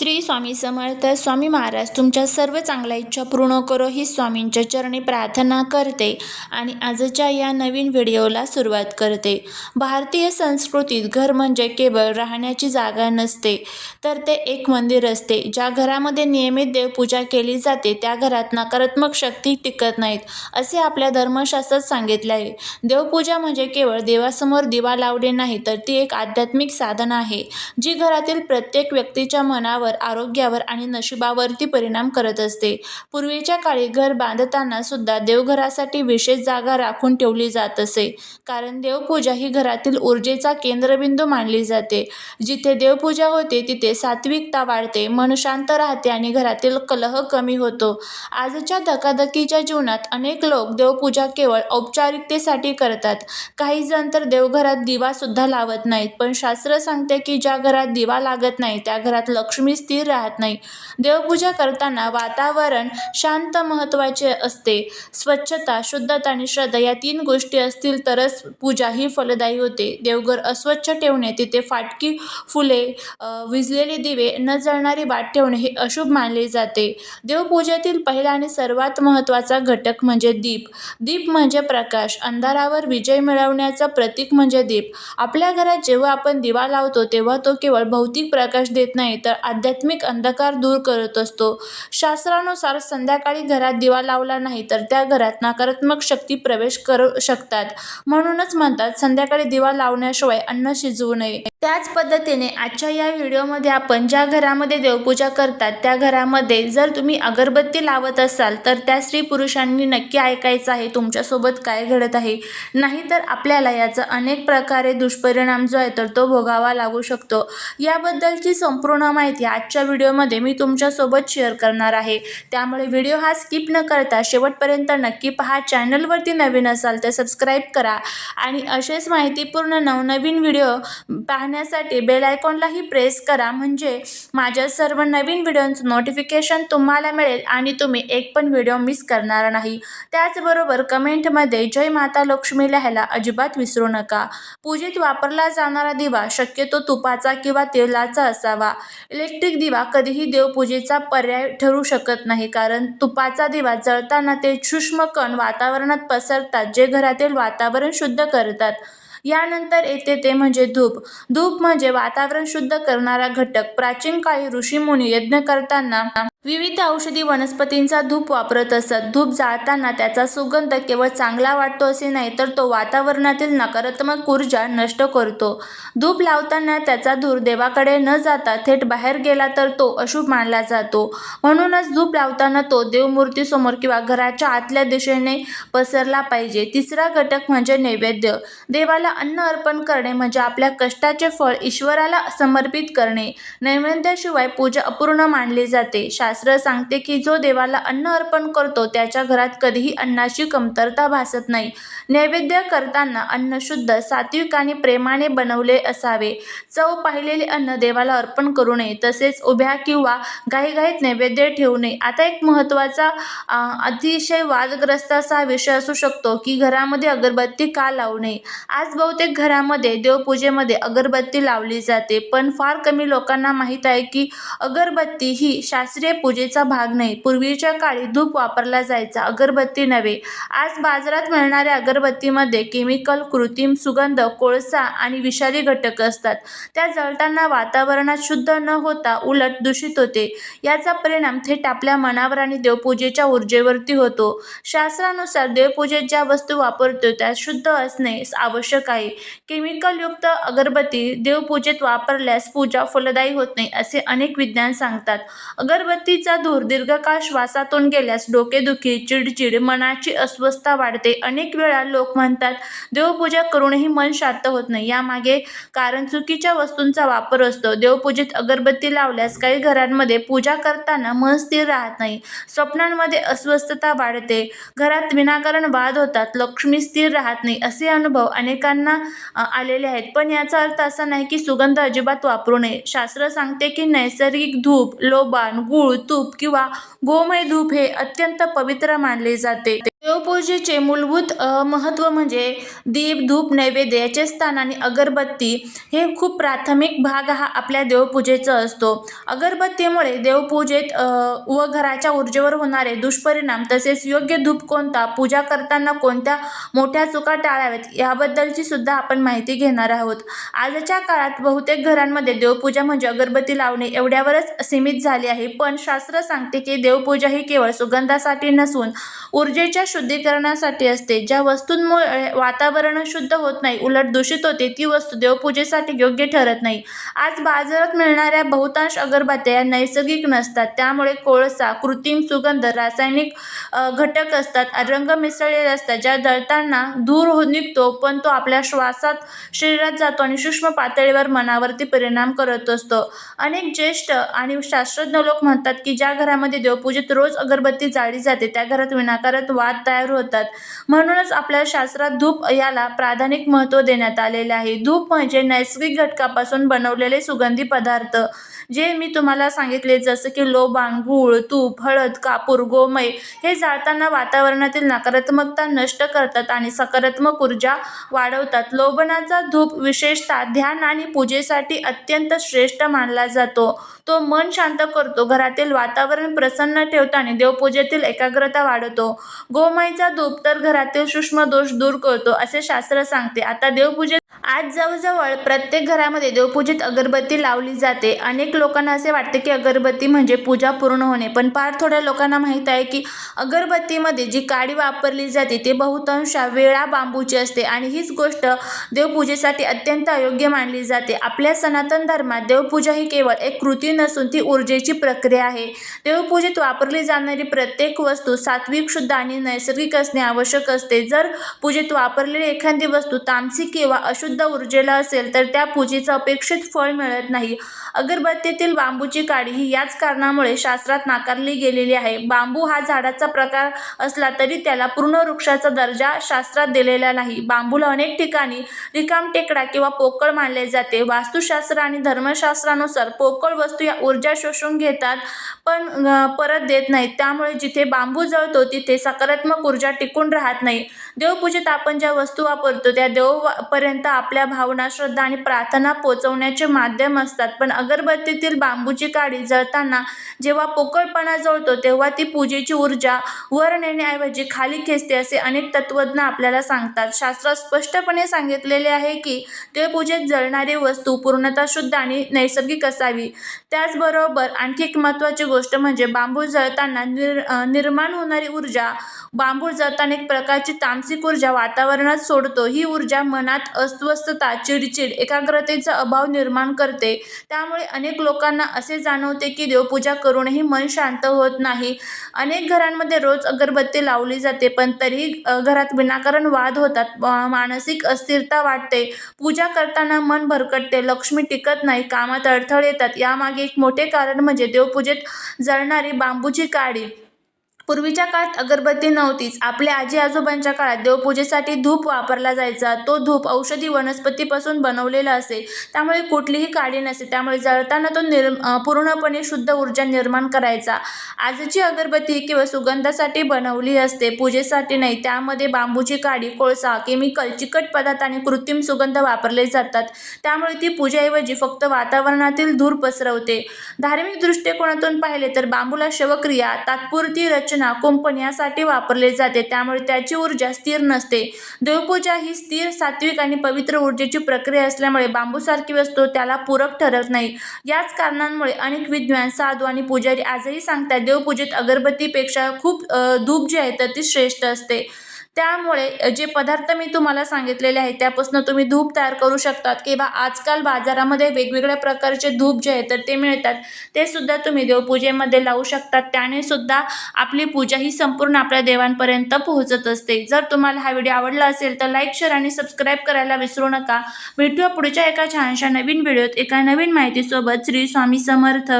श्री स्वामी समर्थ स्वामी महाराज तुमच्या सर्व चांगल्या इच्छा पूर्ण करो ही स्वामींच्या चरणी प्रार्थना करते आणि आजच्या या नवीन व्हिडिओला सुरुवात करते. भारतीय संस्कृतीत घर म्हणजे केवळ राहण्याची जागा नसते तर ते एक मंदिर असते. ज्या घरामध्ये नियमित देवपूजा केली जाते त्या घरात नकारात्मक शक्ती टिकत नाहीत असे आपल्या धर्मशास्त्रात सांगितले आहे. देवपूजा म्हणजे केवळ देवासमोर दिवा लावणे नाही तर ती एक आध्यात्मिक साधना आहे जी घरातील प्रत्येक व्यक्तीच्या मनावर आरोग्यावर आणि नशिबावरती परिणाम करत असते. पूर्वीच्या काळी घर बांधताना सुद्धा देवघरासाठी विशेष जागा राखून ठेवली जात असे. कारण देवपूजा ही घरातील ऊर्जेचा केंद्रबिंदू मानली जाते. जिथे देवपूजा होते तिथे सात्विकता वाढते मन शांत राहते आणि घरातील कलह कमी होतो. आजच्या धकाधकीच्या जीवनात अनेक लोक देवपूजा केवळ औपचारिकतेसाठी करतात. काही जण तर देवघरात दिवा सुद्धा लावत नाहीत पण शास्त्र सांगते की ज्या घरात दिवा लागत नाही त्या घरात लक्ष्मी स्थिर राहत नाही. देवपूजा करताना वातावरण शांत महत्त्वाचे असते. स्वच्छता शुद्धता आणि श्रद्धा या तीन गोष्टी असतील तरच पूजा ही फलदायी होते. देवघर अस्वच्छ ठेवणे तिथे फाटकी फुले विजलेले दिवे न जळणारी बाट ठेवणे हे अशुभ मानले जाते. देवपूजेतील पहिला आणि सर्वात महत्त्वाचा घटक म्हणजे दीप. दीप म्हणजे प्रकाश. अंधारावर विजय मिळवण्याचं प्रतीक म्हणजे दीप. आपल्या घरात जेव्हा आपण दिवा लावतो तेव्हा तो केवळ भौतिक प्रकाश देत नाही तर आध्यात्मिक अंधकार दूर करत असतो. शास्त्रानुसार संध्याकाळी घरात दिवा लावला नाही तर त्या घरात नकारात्मक शक्ती प्रवेश करू शकतात. म्हणूनच म्हणतात संध्याकाळी दिवा लावण्याशिवाय अन्न शिजवू नये. त्याच पद्धतीने आजच्या या व्हिडिओमध्ये आपण ज्या घरामध्ये देवपूजा करतात त्या घरामध्ये जर तुम्ही अगरबत्ती लावत असाल तर त्या स्त्री पुरुषांनी नक्की ऐकायचं आहे तुमच्यासोबत काय घडत आहे. नाहीतर आपल्याला याचा अनेक प्रकारे दुष्परिणाम जो आहे तर तो भोगावा लागू शकतो. याबद्दलची संपूर्ण माहिती आजच्या व्हिडिओमध्ये मी तुमच्यासोबत शेअर करणार आहे. त्यामुळे व्हिडिओ हा स्किप न करता शेवटपर्यंत नक्की पहा. चॅनलवरती नवीन असाल तर सबस्क्राईब करा. आणि असेच माहितीपूर्ण नवनवीन व्हिडिओ पाहण्यासाठी बेल आयकॉनलाही प्रेस करा. म्हणजे माझ्या सर्व नवीन व्हिडिओंचं नोटिफिकेशन तुम्हाला मिळेल आणि तुम्ही एक पण व्हिडिओ मिस करणार नाही. त्याचबरोबर कमेंटमध्ये जय माता लक्ष्मी लिहायला अजिबात विसरू नका. पूजेत वापरला जाणारा दिवा शक्यतो तुपाचा किंवा तेलाचा असावा. इलेक्ट्रिक दिवा कधीही देवपूजेचा पर्याय ठरू शकत नाही कारण तुपाचा दिवा जळताना ते सूक्ष्म कण वातावरणात पसरतात जे घरातील वातावरण शुद्ध करतात. यानंतर येते ते म्हणजे धूप. धूप म्हणजे वातावरण शुद्ध करणारा घटक. प्राचीन काळी ऋषीमुनी यज्ञ करताना विविध औषधी वनस्पतींचा धूप वापरत असत. धूप जाळताना त्याचा सुगंध केवळ चांगला वाटतो असे नाही तर तो वातावरणातील नकारात्मक ऊर्जा नष्ट करतो. धूप लावताना त्याचा धूर देवाकडे न जाता थेट बाहेर गेला तर तो अशुभ मानला जातो. म्हणूनच धूप लावताना तो देवमूर्तीसमोर किंवा घराच्या आतल्या दिशेने पसरला पाहिजे. तिसरा घटक म्हणजे नैवेद्य. देवाला अन्न अर्पण करणे म्हणजे आपल्या कष्टाचे फळ ईश्वराला समर्पित करणे. नैवेद्याशिवाय पूजा अपूर्ण मानली जाते. शास्त्र सांगते की जो देवाला अन्न अर्पण करतो त्याच्या घरात कधीही अन्नाची कमतरता भासत नाही. नैवेद्य करताना अन्न शुद्ध सात्विक आणि प्रेमाने बनवले असावे. चव पाहिलेले अन्न देवाला अर्पण करू नये तसेच उभ्या किंवा घाईघाईत नैवेद्य ठेवू नये. आता एक महत्त्वाचा अतिशय वादग्रस्त असा विषय असू शकतो की घरामध्ये अगरबत्ती का लावू नये? आज बहुतेक घरामध्ये देवपूजेमध्ये अगरबत्ती लावली जाते पण फार कमी लोकांना माहीत आहे की अगरबत्ती ही शास्त्रीय पूजेचा भाग नाही. पूर्वीच्या काळी धूप वापरला जायचा अगरबत्ती नव्हे. आज बाजारात मिळणाऱ्या अगरबत्तीमध्ये केमिकल कृत्रिम सुगंध कोळसा आणि विषारी घटक असतात. त्या जळताना वातावरणात शुद्ध न होता उलट दूषित होते. याचा परिणाम थेट आपल्या मनावर आणि देवपूजेच्या ऊर्जेवरती होतो. शास्त्रानुसार देवपूजेत ज्या वस्तू वापरतो त्या शुद्ध असणे आवश्यक आहे. केमिकलयुक्त अगरबत्ती देवपूजेत वापरल्यास पूजा फलदायी होत नाही असे अनेक विज्ञान सांगतात. अगरबत्तीचा धूर दीर्घकाळ श्वासातून गेल्यास डोकेदुखी चिडचिड मनाची अस्वस्थता वाढते. अनेक वेळा लोक म्हणतात देवपूजा करूनही मन शांत होत नाही. यामागे कारण चुकीच्या वस्तूंचा वापर असतो. देवपूजेत अगरबत्ती लावल्यास काही घरांमध्ये पूजा करताना मन स्थिर राहत नाही. स्वप्नांमध्ये अस्वस्थता वाढते घरात विनाकारण वाद होतात. लक्ष्मी स्थिर राहत नाही असे अनुभव अनेकांना आलेले आहेत. पण याचा अर्थ असा नाही की सुगंध अजिबात वापरू नये. शास्त्र सांगते की नैसर्गिक धूप लोबान गूळ तूप किंवा गोमय धूप हे अत्यंत पवित्र मानले जाते. देवपूजेचे मूलभूत महत्त्व म्हणजे दीप धूप नैवेद्य याचे स्थान आणि अगरबत्ती हे खूप प्राथमिक भाग हा आपल्या देवपूजेचा असतो. अगरबत्तीमुळे देवपूजेत व घराच्या ऊर्जेवर होणारे दुष्परिणाम तसेच योग्य धूप कोणता पूजा करताना कोणत्या मोठ्या चुका टाळाव्यात याबद्दलची सुद्धा आपण माहिती घेणार आहोत. आजच्या काळात बहुतेक घरांमध्ये देवपूजा म्हणजे अगरबत्ती लावणे एवढ्यावरच सीमित झाली आहे. पण शास्त्र सांगते की देवपूजा ही केवळ सुगंधासाठी नसून ऊर्जेच्या शुद्धीकरणासाठी असते. ज्या वस्तूंमुळे वातावरण शुद्ध होत नाही उलट दूषित होते ती वस्तू देवपूजेसाठी योग्य ठरत नाही. आज बाजारात मिळणाऱ्या बहुतांश अगरबत्त्या या नैसर्गिक नसतात. त्यामुळे कोळसा कृत्रिम सुगंध रासायनिक घटक असतात. रंग मिसळलेले असतात. ज्या दळताना धूर हो निघतो पण तो आपल्या श्वासात शरीरात जातो आणि सूक्ष्म पातळीवर मनावरती परिणाम करत असतो. अनेक ज्येष्ठ आणि शास्त्रज्ञ लोक म्हणतात की ज्या घरामध्ये देवपूजेत रोज अगरबत्ती जाळली जाते त्या घरात विनाकारण वाद तयार होतात. म्हणूनच आपल्या शास्त्रात धूप याला प्राधानिक महत्त्व देण्यात आलेले आहे. धूप म्हणजे नैसर्गिक घटकापासून बनवलेले सुगंधी पदार्थ जे मी तुम्हाला सांगितले जसं की लोबान गूळ तूप हळद कापूर गोमय हे जाळताना वातावरणातील नकारात्मकता नष्ट करतात आणि सकारात्मक ऊर्जा वाढवतात. लोबनाचा धूप विशेषतः ध्यान आणि पूजेसाठी अत्यंत श्रेष्ठ मानला जातो. तो मन शांत करतो घरातील वातावरण प्रसन्न ठेवतो आणि देवपूजेतील एकाग्रता वाढवतो. गो गोमायचा धूप तर घरातील सूक्ष्म दोष दूर करतो असे शास्त्र सांगते. आता देवपूजे आज जवळजवळ प्रत्येक घरामध्ये देवपूजेत अगरबत्ती लावली जाते. अनेक लोकांना असे वाटते की अगरबत्ती म्हणजे पूजा पूर्ण होणे. पण फार थोड्या लोकांना माहीत आहे की अगरबत्तीमध्ये जी काडी वापरली जाते ते बहुतांश वेळा बांबूची असते आणि हीच गोष्ट देवपूजेसाठी अत्यंत अयोग्य मानली जाते. आपल्या सनातन धर्मात देवपूजा ही केवळ एक कृती नसून ती ऊर्जेची प्रक्रिया आहे. देवपूजेत वापरली जाणारी प्रत्येक वस्तू सात्विक शुद्ध आणि नैसर्गिक असणे आवश्यक असते. जर पूजेत वापरलेली एखादी वस्तू तामसिक किंवा अशुद्ध ऊर्जेला असेल तर त्या पूजेचं अपेक्षित फळ मिळत नाही. अगरबत्तीतील बांबूची काडी ही याच कारणामुळे शास्त्रात नाकारली गेलेली आहे. बांबू हा झाडाचा प्रकार असला तरी त्याला पूर्ण वृक्षाचा दर्जा शास्त्रात दिलेला नाही. बांबूला अनेक ठिकाणी रिकाम टेकडा किंवा पोकळ मानले जाते. वास्तुशास्त्र आणि धर्मशास्त्रानुसार पोकळ वस्तू या ऊर्जा शोषून घेतात पण परत देत नाहीत. त्यामुळे जिथे बांबू जळतो तिथे सकारात्मक ऊर्जा टिकून राहत नाही. देवपूजेत आपण ज्या वस्तू वापरतो त्या देवपर्यंत आपल्या भावना श्रद्धा आणि प्रार्थना पोचवण्याचे माध्यम असतात. पण अगरबत्तीतील बांबूची काडी जळताना जेव्हा पोकळपणा जळतो तेव्हा ती पूजेची ऊर्जा वर नेण्याऐवजी खाली खेचते असे अनेक तत्वज्ञ आपल्याला सांगतात. शास्त्रात स्पष्टपणे सांगितलेले आहे की ते पूजेत जळणारी वस्तू पूर्णतः शुद्ध आणि नैसर्गिक असावी. त्याचबरोबर आणखी एक महत्त्वाची गोष्ट म्हणजे बांबू जळताना निर निर्माण होणारी ऊर्जा बांबू जळताना एक प्रकारची तामसिक ऊर्जा वातावरणात सोडतो. ही ऊर्जा मनात अस्वस्थता चिडचिड एकाग्रतेचा अभाव निर्माण करते. त्यामुळे अनेक लोकांना असे जाणवते की देवपूजा करूनही मन शांत होत नाही. अनेक घरांमध्ये रोज अगरबत्ती लावली जाते पण तरीही घरात विनाकारण वाद होतात. मानसिक अस्थिरता वाटते पूजा करताना मन भरकटते लक्ष्मी टिकत नाही कामात अडथळे येतात. यामागे एक मोठे कारण म्हणजे देवपूजेत जळणारी बांबूची काडी. पूर्वीच्या काळात अगरबत्ती नव्हतीच. आपल्या आजी आजोबांच्या काळात देवपूजेसाठी धूप वापरला जायचा. तो धूप औषधी वनस्पतीपासून बनवलेला असे त्यामुळे कुठलीही काडी नसे त्यामुळे जळताना तो निर पूर्णपणे शुद्ध ऊर्जा निर्माण करायचा. आजची अगरबत्ती किंवा केवळ सुगंधासाठी बनवली असते. पूजेसाठी नाही त्यामध्ये बांबूची काडी कोळसा केमिकल चिकट पदार्थ आणि कृत्रिम सुगंध वापरले जातात. त्यामुळे ती पूजेऐवजी फक्त वातावरणातील धूर पसरवते. धार्मिक दृष्टिकोनातून पाहिले तर बांबूला शवक्रिया तात्पुरती रचना रचना कुंपण्यासाठी वापरले जाते. त्यामुळे त्याची ऊर्जा स्थिर नसते. देवपूजा ही स्थिर सात्विक आणि पवित्र ऊर्जेची प्रक्रिया असल्यामुळे बांबूसारखी वस्तू त्याला पूरक ठरत नाही. याच कारणांमुळे अनेक विद्वान साधू आणि पुजारी आजही सांगतात देवपूजेत अगरबत्तीपेक्षा खूप धूप जी आहे तर ती श्रेष्ठ असते. त्यामुळे जे पदार्थ मी तुम्हाला सांगितलेले आहेत त्यापासून तुम्ही धूप तयार करू शकतात किंवा आजकाल बाजारामध्ये वेगवेगळ्या प्रकारचे धूप जे आहेत तर ते मिळतात. ते सुद्धा तुम्ही देवपूजेमध्ये लावू शकतात. त्याने सुद्धा आपली पूजा ही संपूर्ण आपल्या देवांपर्यंत पोहोचत असते. जर तुम्हाला हा व्हिडिओ आवडला असेल तर लाईक शेअर आणि सबस्क्राईब करायला विसरू नका. भेटूया पुढच्या एका छानशा नवीन व्हिडिओत एका नवीन माहितीसोबत. श्री स्वामी समर्थ.